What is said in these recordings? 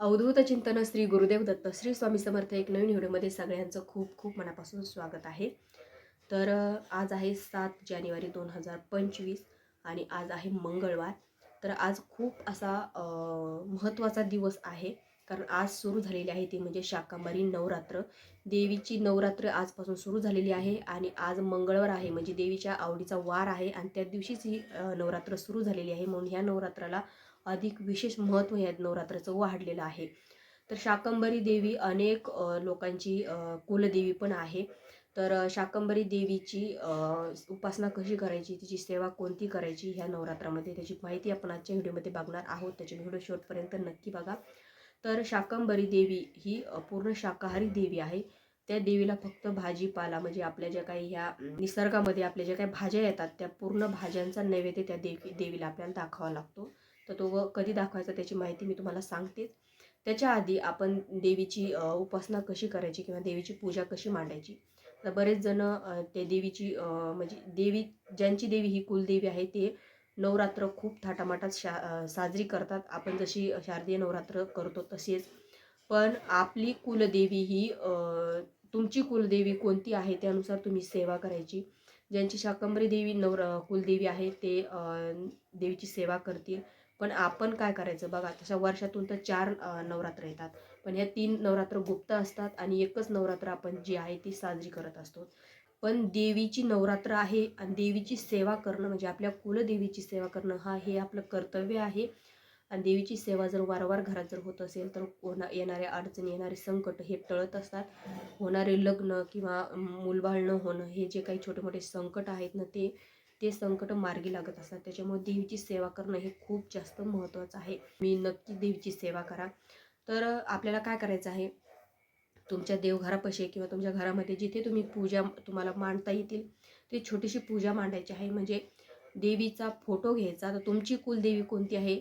अवधूत चिंतन श्री गुरुदेव दत्त श्री स्वामी समर्थ एक नवीन व्हिडिओमध्ये सगळ्यांचं खूप खूप मनापासून स्वागत आहे. तर आज आहे सात जानेवारी दोन हजार पंचवीस आणि आज आहे मंगळवार. तर आज खूप असा महत्त्वाचा दिवस आहे. कारण आज सुरू झालेली आहे ती म्हणजे शाकांबारी नवरात्र. देवीची नवरात्र आजपासून सुरू झालेली आहे आणि आज मंगळवार आहे म्हणजे देवीच्या आवडीचा वार आहे आणि त्या दिवशीच ही नवरात्र सुरू झालेली आहे. म्हणून ह्या नवरात्राला अधिक विशेष महत्त्व या नवरात्राचं वाढलेलं आहे. तर शाकंबरी देवी अनेक लोकांची कुलदेवी पण आहे. तर शाकंभरी शाकंबरी देवीची उपासना कशी करायची तिची सेवा कोणती करायची ह्या नवरात्रामध्ये त्याची माहिती आपण आजच्या व्हिडिओमध्ये बघणार आहोत. त्याची व्हिडिओ शेवटपर्यंत नक्की बघा. तर शाकंबरी देवी ही पूर्ण शाकाहारी देवी आहे. त्या देवीला फक्त भाजीपाला म्हणजे आपल्या ज्या काही ह्या निसर्गामध्ये आपल्या ज्या काही भाज्या येतात त्या पूर्ण भाज्यांचा नैवेद्य त्या देवी देवीला आपल्याला दाखवावा लागतो. तर तो व कधी दाखवायचा त्याची माहिती मी तुम्हाला सांगतेच त्याच्या आधी आपण देवीची उपासना कशी करायची किंवा देवीची पूजा कशी मांडायची? तर बरेच जण त्या देवीची म्हणजे देवी ज्यांची देवी ही कुलदेवी आहे ते नवरात्र खूप थाटामाटात शा साजरी करतात. आपण जशी शारदीय नवरात्र करतो तसेच. पण आपली कुलदेवी ही तुमची कुलदेवी कोणती आहे त्यानुसार तुम्ही सेवा करायची. ज्यांची शाकंबरी देवी नवर कुलदेवी आहे ते देवीची सेवा करतील. पण आपण काय करायचं? बघा तशा वर्षातून तर चार नवरात्र येतात. पण ह्या तीन नवरात्र गुप्त असतात आणि एकच नवरात्र आपण जी आहे ती साजरी करत असतो. पण देवीची नवरात्र आहे आणि देवीची सेवा करणं म्हणजे आपल्या कुलदेवीची सेवा करणं हा हे आपलं कर्तव्य आहे. आणि देवीची सेवा जर वारंवार घरात जर होत असेल तर होणा येणाऱ्या अडचणी येणारे संकट हे टळत असतात. होणारे लग्न किंवा मूलबाळ न होणं हे जे काही छोटे मोठे संकट आहेत ना ते ते संकट मार्गी लागत असतात. त्याच्यामुळे देवीची सेवा करणं हे खूप जास्त महत्त्वाचं आहे. मी नक्की देवीची सेवा करा. तर आपल्याला काय करायचं आहे? तुमच्या देवघरापाशी किंवा तुमच्या घरामध्ये जिथे तुम्ही पूजा तुम्हाला मांडता येतील ते छोटीशी पूजा मांडायची आहे. म्हणजे देवीचा फोटो घ्यायचा. तर तुमची कुलदेवी कोणती आहे?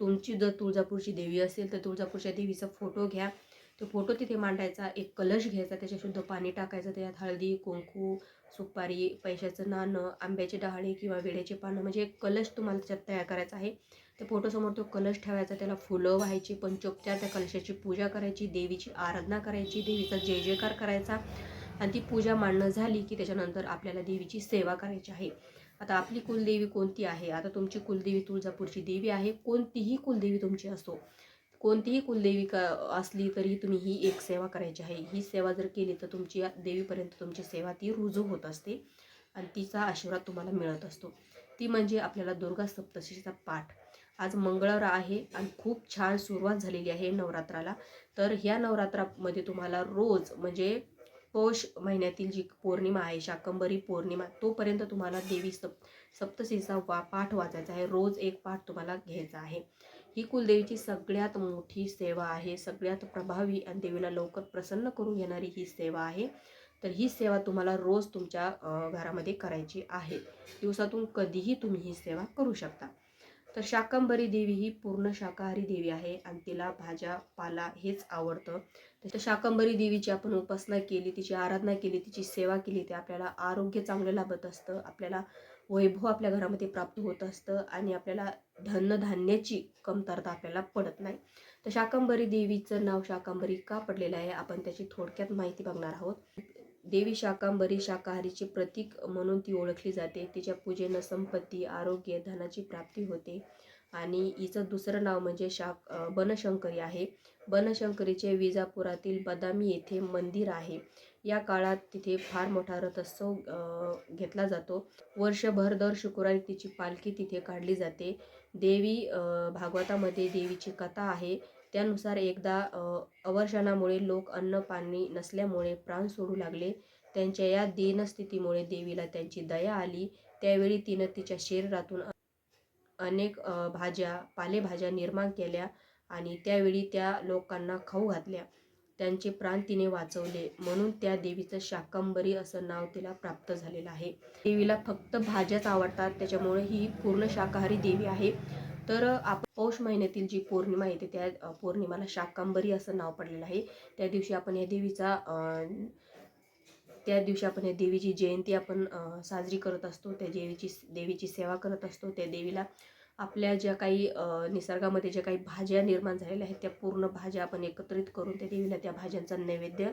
तुमची जर तुळजापूरची देवी असेल तर तुळजापूरच्या देवीचा फोटो घ्या. तो फोटो तिथे मांडायचा एक कलश घ्यायचा त्याच्या शुद्ध पाणी टाकायचं त्याच्यात हळदी कुंकू सुपारी पैशाचं नाणं आंब्याचे डहाळे किंवा वेड्याचे पानं म्हणजे एक कलश तुम्हाला त्याच्यात तयार करायचा आहे. त्या फोटोसमोर तो कलश ठेवायचा त्याला फुलं व्हायची पंचोपचार त्या कलशाची पूजा करायची देवीची आराधना करायची देवीचा जय जयकार करायचा. आणि ती पूजा मांडणं झाली की त्याच्यानंतर आपल्याला देवीची सेवा करायची आहे. आता आपली कुलदेवी कोणती आहे? आता तुमची कुलदेवी तुळजापूरची देवी आहे. कोणतीही कुलदेवी तुमची असो कोणतीही कुलदेवी का असली तरी तुम्ही ही एक सेवा करायची आहे. ही सेवा जर केली तर तुमची देवीपर्यंत तुमची सेवा ती रुजू होत असते आणि तिचा आशीर्वाद तुम्हाला मिळत असतो. ती म्हणजे आपल्याला दुर्गा सप्तशीचा पाठ. आज मंगळवार आहे आणि खूप छान सुरुवात झालेली आहे नवरात्राला. तर ह्या नवरात्रामध्ये तुम्हाला रोज म्हणजे पौष महिन्यातील जी पौर्णिमा आहे शाकंबरी पौर्णिमा तोपर्यंत तुम्हाला देवी सप सप्तशीचा वा पाठ वाचायचा आहे. रोज एक पाठ तुम्हाला घ्यायचा आहे. ही कुलदेवीची सगळ्यात मोठी सेवा आहे सगळ्यात प्रभावी आणि देवीला लवकर प्रसन्न करून घेणारी ही सेवा आहे. तर ही सेवा तुम्हाला रोज तुमच्या घरामध्ये करायची आहे. दिवसातून कधीही तुम्ही ही सेवा करू शकता. तर शाकंबरी देवी ही पूर्ण शाकाहारी देवी आहे आणि तिला भाज्या पाला हेच आवडतं. तर शाकंबरी देवीची आपण उपासना केली तिची आराधना केली तिची सेवा केली ते आपल्याला आरोग्य चांगलं लाभत असतं. आपल्याला वैभव आपल्या घरामध्ये प्राप्त होत असतं आणि आपल्याला धनधान्याची कमतरता आपल्याला पडत नाही. तर शाकंबरी देवीचं नाव शाकंबरी का पडलेलं आहे? आपण त्याची थोडक्यात माहिती बघणार आहोत. देवी शाकांबरी शाकाहारीचे प्रतीक म्हणून ती ओळखली जाते. तिच्या पूजेनं संपत्ती आरोग्य धनाची प्राप्ती होते. आणि हिचं दुसरं नाव म्हणजे शाक बनशंकरी आहे. बनशंकरीचे विजापुरातील बदामी येथे मंदिर आहे. या काळात तिथे फार मोठा रथोत्सव घेतला जातो. वर्षभर दर शुक्रवारी तिची पालखी तिथे काढली जाते. देवी भागवतामध्ये देवीची कथा आहे. त्यानुसार एकदा अवर्षणामुळे लोक अन्न पाणी नसल्यामुळे प्राण सोडू लागले. त्यांच्या या दीनस्थितीमुळे देवीला त्यांची दया आली. त्यावेळी तिनं तिच्या शरीरातून अनेक भाज्या पालेभाज्या निर्माण केल्या आणि त्यावेळी त्या लोकांना खाऊ घातल्या. त्यांचे प्राण तिने वाचवले. म्हणून त्या देवीचं शाकंबरी असं नाव तिला प्राप्त झालेलं आहे. देवीला फक्त भाज्याच आवडतात. त्याच्यामुळे ही पूर्ण शाकाहारी देवी आहे. तर आपण पौष महिन्यातील जी पौर्णिमा येते त्या पौर्णिमाला शाकंबरी असं नाव पडलेलं आहे. त्या दिवशी आपण या देवीचा त्या दिवशी आपण या देवीची जयंती आपण साजरी करत असतो. त्या देवीची देवीची सेवा करत असतो. त्या देवीला आपल्या ज्या काही निसर्गामध्ये ज्या काही भाज्या निर्माण झालेल्या आहेत त्या पूर्ण भाज्या आपण एकत्रित करून त्या देवीला त्या भाज्यांचा नैवेद्य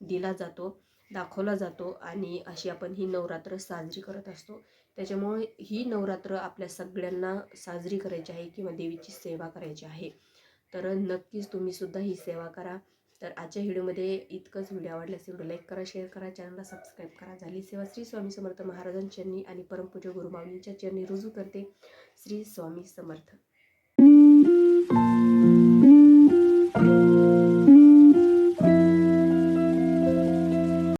दिला जातो दाखवला जातो आणि अशी आपण ही नवरात्र साजरी करत असतो. त्याच्यामुळे ही नवरात्र आपल्या सगळ्यांना साजरी करायची आहे किंवा देवीची सेवा करायची आहे. तर नक्कीच तुम्ही सुद्धा ही सेवा करा. तर आजच्या व्हिडिओमध्ये इतकंच व्हिडिओ आवडल्यास व्हिडिओ लाईक करा शेअर करा चॅनलला सबस्क्राईब करा. झाली सेवा श्री स्वामी समर्थ महाराजांच्यांनी आणि परमपूज्य गुरुमाऊलींच्या चरणी रुजू करते श्री स्वामी समर्थ.